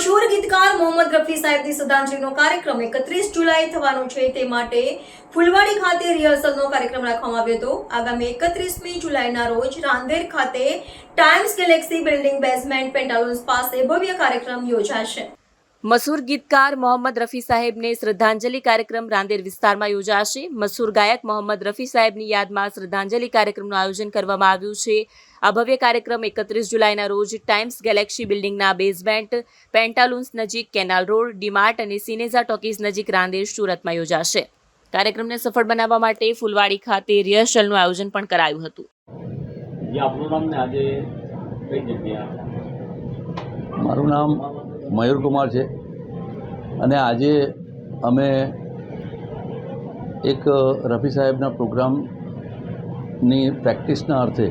મશહૂર ગીતકાર મોહમ્મદ રફી સાહેબની શ્રદ્ધાંજલિનો કાર્યક્રમ એકત્રીસ જુલાઈ થવાનો છે. તે માટે ફુલવાડી ખાતે રિહર્સલનો કાર્યક્રમ રાખવામાં આવ્યો હતો. આગામી એકત્રીસમી જુલાઈના રોજ રાંદેર ખાતે Times Galaxy building basement Pantaloons પાસે ભવ્ય કાર્યક્રમ યોજાશે. મશહૂર ગીતકાર મોહમ્મદ રફી સાહેબને શ્રદ્ધાંજલિ કાર્યક્રમ રાંદેર વિસ્તારમાં યોજાશે. મસૂર ગાયક મોહમ્મદ રફી સાહેબની યાદમાં શ્રદ્ધાંજલિ કાર્યક્રમનું આયોજન કરવામાં આવ્યું છે. આ ભવ્ય કાર્યક્રમ એકત્રીસ જુલાઈના રોજ ટાઈમ્સ ગેલેક્સી બિલ્ડિંગના બેઝમેન્ટ પેન્ટાલુન્સ નજીક કેનાલ રોડ ડીમાર્ટ અને સિનેઝા ટોકીઝ નજીક રાંદેર સુરતમાં યોજાશે. કાર્યક્રમને સફળ બનાવવા માટે ફુલવાડી ખાતે રિહર્સલનું આયોજન પણ કરાયું હતું. જે આપણું નામ ને આજે કઈ જગ્યા મારું નામ મયુરકુમાર છે. અને આજે અમે એક રફી સાહેબના પ્રોગ્રામની પ્રેક્ટિસના અર્થે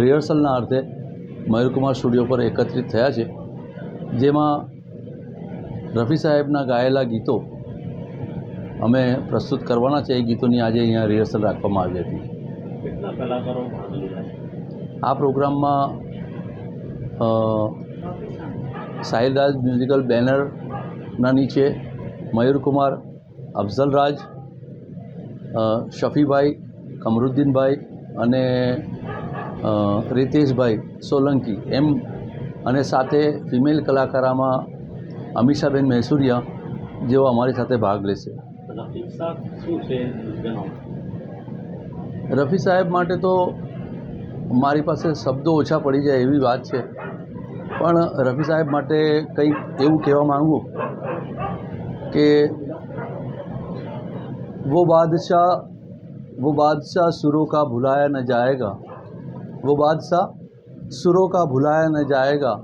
રિહર્સલના અર્થે મયુરકુમાર સ્ટુડિયો પર એકત્રિત થયા છે જેમાં રફી સાહેબના ગાયેલા ગીતો અમે પ્રસ્તુત કરવાના છે. એ ગીતોની આજે અહીંયા રિહર્સલ રાખવામાં આવી હતી. આ પ્રોગ્રામમાં સાહિલરાજ મ્યુઝિકલ બેનરના નીચે મયુરકુમાર અફઝલરાજ શફીભાઈ કમરુદ્દીનભાઈ અને રિતેશભાઈ સોલંકી એમ અને સાથે ફિમેલ કલાકારામાં અમીષાબેન મહેસુરિયા જેઓ અમારી સાથે ભાગ લેશે. રફી સાહેબ માટે તો મારી પાસે શબ્દો ઓછા પડી જાય એવી વાત છે. પણ રફી સાહેબ માટે કંઈક એવું કહેવા માગું કે वो बादशाह वो बादशाह सुरों का भुलाया न जाएगा वो बादशाह सुरों का भुलाया न जाएगा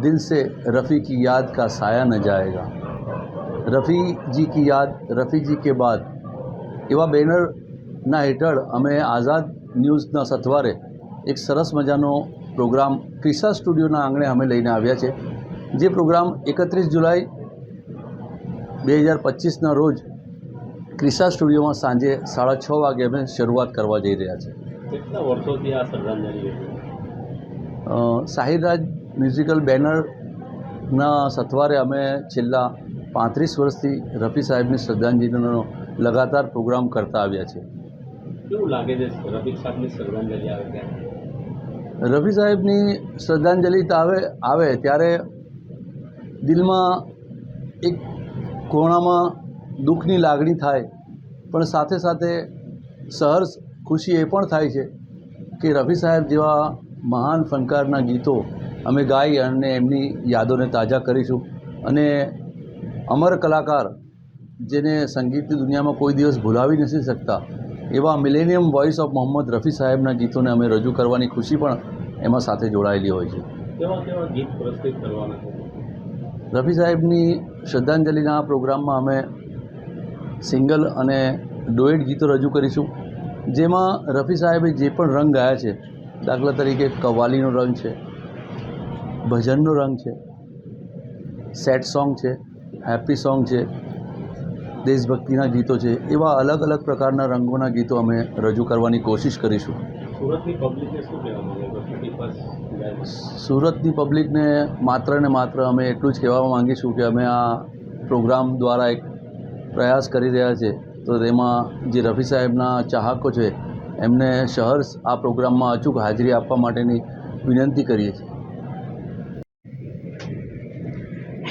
दिल से रफ़ी की याद का साया न जाएगा રફી જી કી યાદ રફીજી કે બાદ એવા બેનરના હેઠળ અમે આઝાદ ન્યૂઝના સથવારે એક સરસ મજાનો પ્રોગ્રામ ક્રિસા સ્ટુડિયોના આંગણે અમે લઈને આવ્યા છે. જે પ્રોગ્રામ એકત્રીસ જુલાઈ બે હજાર પચીસના રોજ ક્રિસા સ્ટુડિયોમાં સાંજે સાડા છ વાગે અમે શરૂઆત કરવા જઈ રહ્યા છે. કેટલા વર્ષોથી આ શ્રદ્ધાંજલિ સાહિરરાજ મ્યુઝિકલ બેનરના સથવારે અમે છેલ્લા પાંત્રીસ વર્ષથી રફી સાહેબની શ્રદ્ધાંજલિનો લગાતાર પ્રોગ્રામ કરતા આવ્યા છે. કેવું લાગે છે રફીક સાહેબની શ્રદ્ધાંજલિ આવે ત્યારે? રફી સાહેબની શ્રદ્ધાંજલિ આવે આવે, ત્યારે દિલમાં એક કોણામાં દુઃખની લાગણી થાય, પણ સાથે સાથે સહર્ષ ખુશી એ પણ થાય છે કે રફી સાહેબ જેવા મહાન ફનકારના ગીતો અમે ગાઈ અને એમની યાદોને તાજા કરીશું. અને અમર કલાકાર જેને સંગીતની દુનિયામાં કોઈ દિવસ ભૂલાવી નથી શકતા એવા millennium voice of Mohammed Rafi સાહેબના ગીતોને અમે રજૂ કરવાની ખુશી પણ એમાં સાથે જોડાયેલી હોય છે. કેવા કેવા ગીત પ્રસ્તુત કરવાના રફી સાહેબની શ્રદ્ધાંજલિના આ પ્રોગ્રામમાં અમે સિંગલ અને ડોએટ ગીતો રજૂ કરીશું. જેમાં રફી સાહેબે જે પણ રંગ ગાયા છે દાખલા તરીકે કવાલીનો રંગ છે ભજનનો રંગ છે સેડ સોંગ છે હેપી સોંગ છે દેશભક્તિના ગીતો છે એવા અલગ અલગ પ્રકારના રંગોના ગીતો અમે રજૂ કરવાની કોશિશ કરીશું. સુરતની પબ્લિકને શું કહેવા માંગે? રફીક બસ ગાય સુરતની પબ્લિકને માત્ર ને માત્ર અમે એટલું જ કહેવા માંગીશું કે અમે આ પ્રોગ્રામ દ્વારા એક પ્રયાસ કરી રહ્યા છે. તો તેમાં જે રફી સાહેબના ચાહકો છે એમને શહર આ પ્રોગ્રામમાં અચૂક હાજરી આપવા માટેની વિનંતી કરીએ છીએ.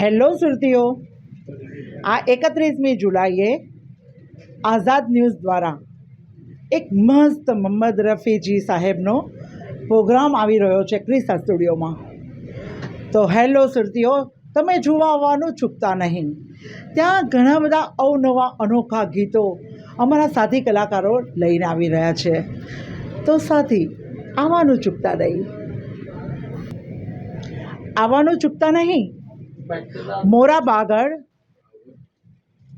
હેલો સુરતીઓ. આ એકત્રીસમી જુલાઈએ આઝાદ ન્યૂઝ દ્વારા એક મસ્ત મોહમ્મદ રફીજી સાહેબનો પ્રોગ્રામ આવી રહ્યો છે ક્રિસા સ્ટુડિયોમાં. તો હેલો સુરતીઓ, તમે જોવા આવવાનું ચૂકતા નહીં. ત્યાં ઘણા બધા અવનવા અનોખા ગીતો અમારા સાથી કલાકારો લઈને આવી રહ્યા છે. તો સાથી આવવાનું ચૂકતા નહીં. આવવાનું ચૂકતા નહીં? મોરા બાગળ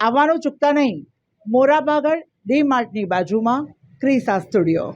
આવવાનું ચૂકતા નહીં. મોરા બાગળ ડી માર્ટની બાજુમાં ક્રિસા સ્ટુડિયો.